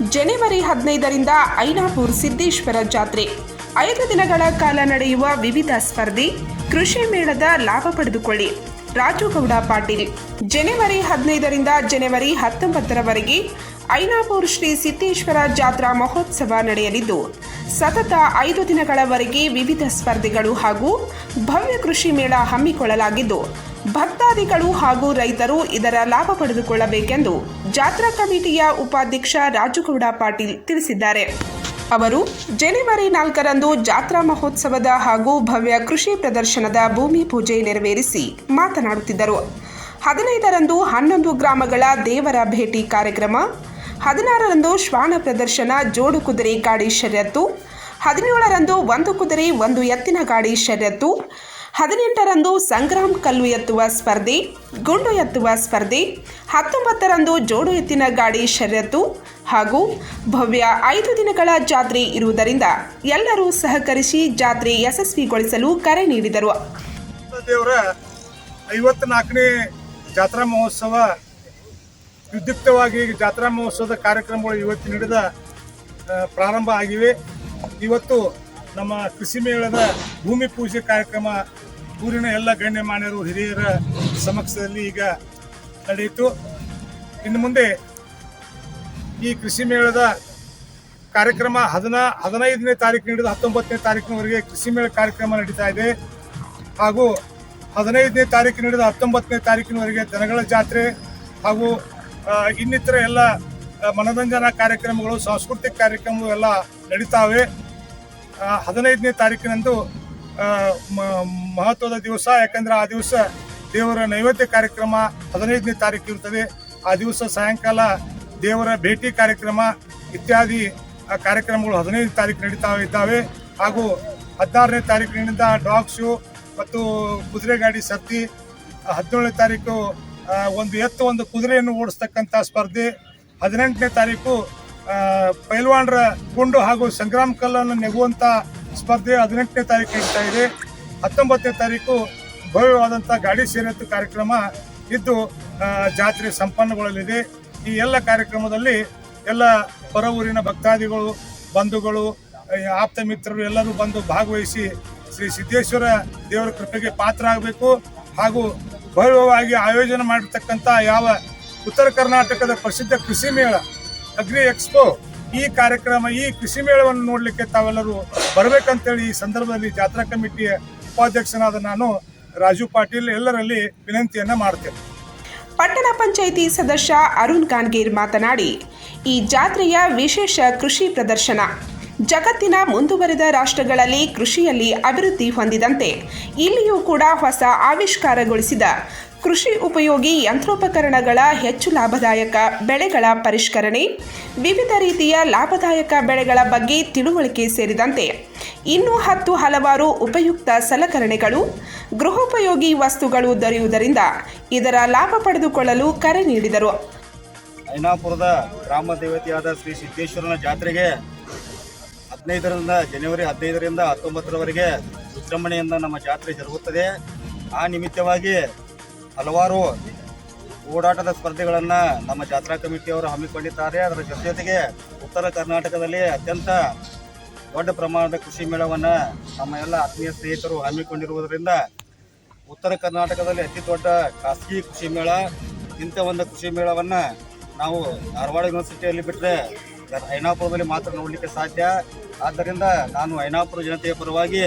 ಜನವರಿ ಹದಿನೈದರಿಂದ ಐನಾಪುರ್ ಸಿದ್ದೇಶ್ವರ ಜಾತ್ರೆ. ಐದು ದಿನಗಳ ಕಾಲ ನಡೆಯುವ ವಿವಿಧ ಸ್ಪರ್ಧೆ, ಕೃಷಿ ಮೇಳದ ಲಾಭ ಪಡೆದುಕೊಳ್ಳಿ. ರಾಜುಗೌಡ ಪಾಟೀಲ್. ಜನವರಿ ಹದಿನೈದರಿಂದ ಜನವರಿ ಹತ್ತೊಂಬತ್ತರವರೆಗೆ ಐನಾಪುರ್ ಶ್ರೀ ಸಿದ್ದೇಶ್ವರ ಜಾತ್ರಾ ಮಹೋತ್ಸವ ನಡೆಯಲಿದ್ದು, ಸತತ ಐದು ದಿನಗಳವರೆಗೆ ವಿವಿಧ ಸ್ಪರ್ಧೆಗಳು ಹಾಗೂ ಭವ್ಯ ಕೃಷಿ ಮೇಳ ಹಮ್ಮಿಕೊಳ್ಳಲಾಗಿದ್ದು ಭಕ್ತಾದಿಗಳು ಹಾಗೂ ರೈತರು ಇದರ ಲಾಭ ಪಡೆದುಕೊಳ್ಳಬೇಕೆಂದು ಜಾತ್ರಾ ಕಮಿಟಿಯ ಉಪಾಧ್ಯಕ್ಷ ರಾಜುಗೌಡ ಪಾಟೀಲ್ ತಿಳಿಸಿದ್ದಾರೆ. ಅವರು ಜನವರಿ ನಾಲ್ಕರಂದು ಜಾತ್ರಾ ಮಹೋತ್ಸವದ ಹಾಗೂ ಭವ್ಯ ಕೃಷಿ ಪ್ರದರ್ಶನದ ಭೂಮಿ ಪೂಜೆ ನೆರವೇರಿಸಿ ಮಾತನಾಡುತ್ತಿದ್ದರು. ಹದಿನೈದರಂದು ಹನ್ನೊಂದು ಗ್ರಾಮಗಳ ದೇವರ ಭೇಟಿ ಕಾರ್ಯಕ್ರಮ, ಹದಿನಾರರಂದು ಶ್ವಾನ ಪ್ರದರ್ಶನ ಜೋಡು ಕುದುರೆ ಗಾಡಿ ಶರ್ಯತ್ತು, ಹದಿನೇಳರಂದು ಒಂದು ಕುದುರೆ, ಒಂದು ಎತ್ತಿನ ಗಾಡಿ ಶರ್ಯತ್ತು ಹದಿನೆಂಟರಂದು ಸಂಗ್ರಾಮ್ ಕಲ್ಲು ಎತ್ತುವ ಸ್ಪರ್ಧೆ, ಗುಂಡು ಎತ್ತುವ ಸ್ಪರ್ಧೆ, ಹತ್ತೊಂಬತ್ತರಂದು ಜೋಡು ಎತ್ತಿನ ಗಾಡಿ ಶರ್ಯತ್ತು ಹಾಗೂ ಭವ್ಯ ಐದು ದಿನಗಳ ಜಾತ್ರೆ ಇರುವುದರಿಂದ ಎಲ್ಲರೂ ಸಹಕರಿಸಿ ಜಾತ್ರೆ ಯಶಸ್ವಿಗೊಳಿಸಲು ಕರೆ ನೀಡಿದರು. ದೇವರ, ಐವತ್ನಾಲ್ಕನೇ ಜಾತ್ರಾ ಮಹೋತ್ಸವ ವಿದ್ಯುಕ್ತವಾಗಿ ಜಾತ್ರಾ ಮಹೋತ್ಸವದ ಕಾರ್ಯಕ್ರಮಗಳು ಇವತ್ತು ನಡೆದ ಪ್ರಾರಂಭ ಆಗಿವೆ. ಇವತ್ತು ನಮ್ಮ ಕೃಷಿ ಮೇಳದ ಭೂಮಿ ಪೂಜೆ ಕಾರ್ಯಕ್ರಮ ಊರಿನ ಎಲ್ಲ ಗಣ್ಯಮಾನ್ಯರು ಹಿರಿಯರ ಸಮಕ್ಷದಲ್ಲಿ ಈಗ ನಡೆಯಿತು. ಇನ್ನು ಮುಂದೆ ಈ ಕೃಷಿ ಮೇಳದ ಕಾರ್ಯಕ್ರಮ ಹದಿನಾ, ಹದಿನೈದನೇ ತಾರೀಕು ಹಿಡಿದು ಹತ್ತೊಂಬತ್ತನೇ ತಾರೀಕಿನವರೆಗೆ ಕೃಷಿ ಮೇಳ ಕಾರ್ಯಕ್ರಮ ನಡೀತಾ ಇದೆ. ಹಾಗೂ ಹದಿನೈದನೇ ತಾರೀಕಿನಿಂದ ಹತ್ತೊಂಬತ್ತನೇ ತಾರೀಕಿನವರೆಗೆ ದನಗಳ ಜಾತ್ರೆ ಹಾಗೂ ಇನ್ನಿತರ ಎಲ್ಲ ಮನೋರಂಜನಾ ಕಾರ್ಯಕ್ರಮಗಳು, ಸಾಂಸ್ಕೃತಿಕ ಕಾರ್ಯಕ್ರಮಗಳು ಎಲ್ಲ ನಡೀತಾವೆ. ಹದಿನೈದನೇ ತಾರೀಕಿನಂದು ಮಹತ್ವದ ದಿವಸ, ಯಾಕಂದ್ರೆ ಆ ದಿವಸ ದೇವರ ನೈವೇದ್ಯ ಕಾರ್ಯಕ್ರಮ ಹದಿನೈದನೇ ತಾರೀಕು ಇರ್ತದೆ. ಆ ದಿವಸ ಸಾಯಂಕಾಲ ದೇವರ ಭೇಟಿ ಕಾರ್ಯಕ್ರಮ ಇತ್ಯಾದಿ ಕಾರ್ಯಕ್ರಮಗಳು ಹದಿನೈದು ತಾರೀಕು ನಡೀತಾ ಇದ್ದಾವೆ. ಹಾಗೂ ಹದಿನಾರನೇ ತಾರೀಕಿನಿಂದ ಡಾಗ್ ಶೋ ಮತ್ತು ಕುದುರೆ ಗಾಡಿ ಸತ್ತಿ ಹದಿನೇಳನೇ ತಾರೀಕು ಒಂದು ಎತ್ತು ಒಂದು ಕುದುರೆಯನ್ನು ಓಡಿಸ್ತಕ್ಕಂಥ ಸ್ಪರ್ಧೆ. ಹದಿನೆಂಟನೇ ತಾರೀಕು ಪೈಲ್ವಾನರ ಗುಂಡು ಹಾಗೂ ಸಂಗ್ರಾಮ್ ಕಲ್ಲನ್ನು ನೆಗುವಂಥ ಸ್ಪರ್ಧೆ ಹದಿನೆಂಟನೇ ತಾರೀಕು ನಡೀತಾ ಇದೆ. ಹತ್ತೊಂಬತ್ತನೇ ತಾರೀಕು ಭವ್ಯವಾದಂಥ ಗಾಡಿ ಸೇರತ್ತು ಕಾರ್ಯಕ್ರಮ ಇದ್ದು ಜಾತ್ರೆ ಸಂಪನ್ನಗೊಳ್ಳಲಿದೆ. ಈ ಎಲ್ಲ ಕಾರ್ಯಕ್ರಮದಲ್ಲಿ ಎಲ್ಲ ಹೊರ ಊರಿನ ಭಕ್ತಾದಿಗಳು, ಬಂಧುಗಳು ಆಪ್ತ ಮಿತ್ರರು ಎಲ್ಲರೂ ಬಂದು ಭಾಗವಹಿಸಿ ಶ್ರೀ ಸಿದ್ದೇಶ್ವರ ದೇವರ ಕೃಪೆಗೆ ಪಾತ್ರ ಆಗಬೇಕು ಹಾಗೂ ಭವ್ಯವಾಗಿ ಆಯೋಜನೆ ಮಾಡಿರ್ತಕ್ಕಂಥ ಯಾವ ಉತ್ತರ ಕರ್ನಾಟಕದ ಪ್ರಸಿದ್ಧ ಕೃಷಿ ಮೇಳ, ಅಗ್ರಿ ಎಕ್ಸ್ಪೋ ಈ ಕಾರ್ಯಕ್ರಮ, ಈ ಕೃಷಿ ಮೇಳವನ್ನು ನೋಡಲಿಕ್ಕೆ ತಾವೆಲ್ಲರೂ ಬರಬೇಕಂತೇಳಿ ಈ ಸಂದರ್ಭದಲ್ಲಿ ಜಾತ್ರಾ ಕಮಿಟಿಯ ಉಪಾಧ್ಯಕ್ಷನಾದ ನಾನು ರಾಜು ಪಾಟೀಲ್ ಎಲ್ಲರಲ್ಲಿ ವಿನಂತಿಯನ್ನ ಮಾಡ್ತೇನೆ. ಪಟ್ಟಣ ಪಂಚಾಯಿತಿ ಸದಸ್ಯ ಅರುಣ್ ಖಾನ್ಗೀರ್ ಮಾತನಾಡಿ, ಈ ಜಾತ್ರೆಯ ವಿಶೇಷ ಕೃಷಿ ಪ್ರದರ್ಶನ. ಜಗತ್ತಿನ ಮುಂದುವರೆದ ರಾಷ್ಟ್ರಗಳಲ್ಲಿ ಕೃಷಿಯಲ್ಲಿ ಅಭಿವೃದ್ಧಿ ಹೊಂದಿದಂತೆ ಇಲ್ಲಿಯೂ ಕೂಡ ಹೊಸ ಆವಿಷ್ಕಾರಗೊಳಿಸಿದ ಕೃಷಿ ಉಪಯೋಗಿ ಯಂತ್ರೋಪಕರಣಗಳ ಹೆಚ್ಚು ಲಾಭದಾಯಕ ಬೆಳೆಗಳ ಪರಿಷ್ಕರಣೆ, ವಿವಿಧ ರೀತಿಯ ಲಾಭದಾಯಕ ಬೆಳೆಗಳ ಬಗ್ಗೆ ತಿಳುವಳಿಕೆ ಸೇರಿದಂತೆ ಇನ್ನೂ ಹತ್ತು ಹಲವಾರು ಉಪಯುಕ್ತ ಸಲಕರಣೆಗಳು, ಗೃಹೋಪಯೋಗಿ ವಸ್ತುಗಳು ದೊರೆಯುವುದರಿಂದ ಇದರ ಲಾಭ ಪಡೆದುಕೊಳ್ಳಲು ಕರೆ ನೀಡಿದರು. ಐನಾಪುರದ ಗ್ರಾಮ ದೇವತೆಯಾದ ಶ್ರೀ ಸಿದ್ದೇಶ್ವರನ ಜಾತ್ರೆಗೆ ಹದಿನೈದರಿಂದ ಜನವರಿ ಹದಿನೈದರಿಂದ ಹತ್ತೊಂಬತ್ತರವರೆಗೆ ವಿಜೃಂಭಣೆಯಿಂದ ನಮ್ಮ ಜಾತ್ರೆ ಜರುಗುತ್ತದೆ. ಆ ನಿಮಿತ್ತವಾಗಿ ಹಲವಾರು ಓಡಾಟದ ಸ್ಪರ್ಧೆಗಳನ್ನು ನಮ್ಮ ಜಾತ್ರಾ ಕಮಿಟಿಯವರು ಹಮ್ಮಿಕೊಂಡಿದ್ದಾರೆ. ಅದರ ಜೊತೆ ಜೊತೆಗೆ ಉತ್ತರ ಕರ್ನಾಟಕದಲ್ಲಿ ಅತ್ಯಂತ ದೊಡ್ಡ ಪ್ರಮಾಣದ ಕೃಷಿ ಮೇಳವನ್ನು ನಮ್ಮ ಎಲ್ಲ ಆತ್ಮೀಯ ಸ್ನೇಹಿತರು ಹಮ್ಮಿಕೊಂಡಿರುವುದರಿಂದ ಉತ್ತರ ಕರ್ನಾಟಕದಲ್ಲಿ ಅತಿ ದೊಡ್ಡ ಖಾಸಗಿ ಕೃಷಿ ಮೇಳ, ಇಂಥ ಒಂದು ಕೃಷಿ ಮೇಳವನ್ನು ನಾವು ಧಾರವಾಡ ಯೂನಿವರ್ಸಿಟಿಯಲ್ಲಿ ಬಿಟ್ಟರೆ ಐನಾಪುರದಲ್ಲಿ ಮಾತ್ರ ನೋಡಲಿಕ್ಕೆ ಸಾಧ್ಯ. ಆದ್ದರಿಂದ ನಾನು ಐನಾಪುರ ಜನತೆಯ ಪರವಾಗಿ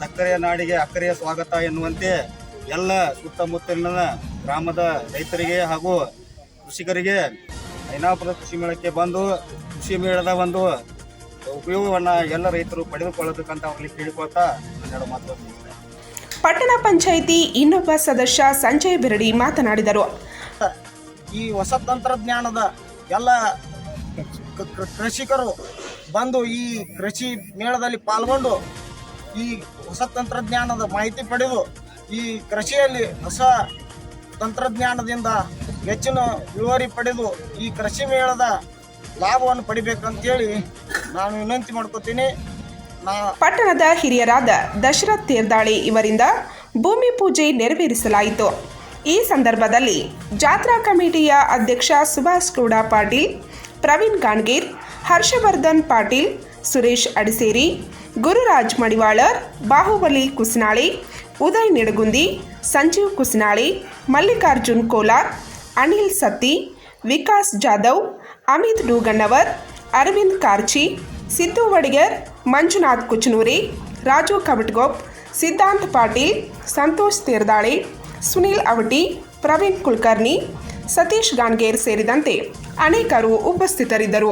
ಸಕ್ಕರೆಯ ನಾಡಿಗೆ ಅಕ್ಕರೆಯ ಸ್ವಾಗತ ಎನ್ನುವಂತೆ ಎಲ್ಲ ಸುತ್ತಮುತ್ತಲಿನ ಗ್ರಾಮದ ರೈತರಿಗೆ ಹಾಗೂ ಕೃಷಿಕರಿಗೆ ಐನಾಪುರ ಕೃಷಿ ಮೇಳಕ್ಕೆ ಬಂದು ಕೃಷಿ ಮೇಳದ ಒಂದು ಉಪಯೋಗವನ್ನು ಎಲ್ಲ ರೈತರು ಪಡೆದುಕೊಳ್ಳಬೇಕಂತ ಅವರಲ್ಲಿ ಕೇಳಿಕೊಳ್ತಾ ಎರಡು ಮಾತು. ಪಟ್ಟಣ ಪಂಚಾಯಿತಿ ಇನ್ನೊಬ್ಬ ಸದಸ್ಯ ಸಂಜಯ್ ಬಿರಡಿ ಮಾತನಾಡಿದರು ಈ ಹೊಸ ತಂತ್ರಜ್ಞಾನದ ಎಲ್ಲ ಕೃಷಿಕರು ಬಂದು ಈ ಕೃಷಿ ಮೇಳದಲ್ಲಿ ಪಾಲ್ಗೊಂಡು ಈ ಹೊಸ ತಂತ್ರಜ್ಞಾನದ ಮಾಹಿತಿ ಪಡೆದು ಈ ಕೃಷಿಯಲ್ಲಿ ಹೊಸ ತಂತ್ರಜ್ಞಾನದಿಂದ ಹೆಚ್ಚಿನ ಇಳುವರಿ ಪಡೆದು ಈ ಕೃಷಿ ಮೇಳದ ಲಾಭವನ್ನು ಪಡಿಬೇಕಂತೇಳಿ ನಾನು ವಿನಂತಿ ಮಾಡ್ಕೋತೀನಿ. ಪಟ್ಟಣದ ಹಿರಿಯರಾದ ದಶರಥ್ ತೀರ್ದಾಳಿ ಇವರಿಂದ ಭೂಮಿ ಪೂಜೆ ನೆರವೇರಿಸಲಾಯಿತು. ಈ ಸಂದರ್ಭದಲ್ಲಿ ಜಾತ್ರಾ ಕಮಿಟಿಯ ಅಧ್ಯಕ್ಷ ಸುಭಾಷ್ ಗೌಡ ಪಾಟೀಲ್, ಪ್ರವೀಣ್ ಗಾಣ್ಗೀರ್, ಹರ್ಷವರ್ಧನ್ ಪಾಟೀಲ್, ಸುರೇಶ್ ಅಡಿಸೇರಿ, ಗುರುರಾಜ್ ಮಡಿವಾಳರ್, ಬಾಹುಬಲಿ ಕುಸ್ನಾಳಿ ಉದಯ್ ನಿಡಗುಂದಿ ಸಂಜೀವ್ ಕುಸ್ನಾಳಿ ಮಲ್ಲಿಕಾರ್ಜುನ್ ಕೋಲಾರ್ ಅನಿಲ್ ಸತ್ತಿ ವಿಕಾಸ್ ಜಾಧವ್ ಅಮಿತ್ ಡೂಗಣ್ಣವರ್ ಅರವಿಂದ್ ಕಾರ್ಚಿ ಸಿದ್ದು ವಡಿಗರ್ ಮಂಜುನಾಥ್ ಕುಚನೂರಿ ರಾಜು ಕವಟ್ಗೋಪ್ ಸಿದ್ಧಾಂತ್ ಪಾಟೀಲ್ ಸಂತೋಷ್ ತೀರ್ದಾಳೆ ಸುನೀಲ್ ಅವಟಿ ಪ್ರವೀಣ್ ಕುಲಕರ್ಣಿ ಸತೀಶ್ ಗಾನ್ಗೇರ್ ಸೇರಿದಂತೆ ಅನೇಕರು ಉಪಸ್ಥಿತರಿದ್ದರು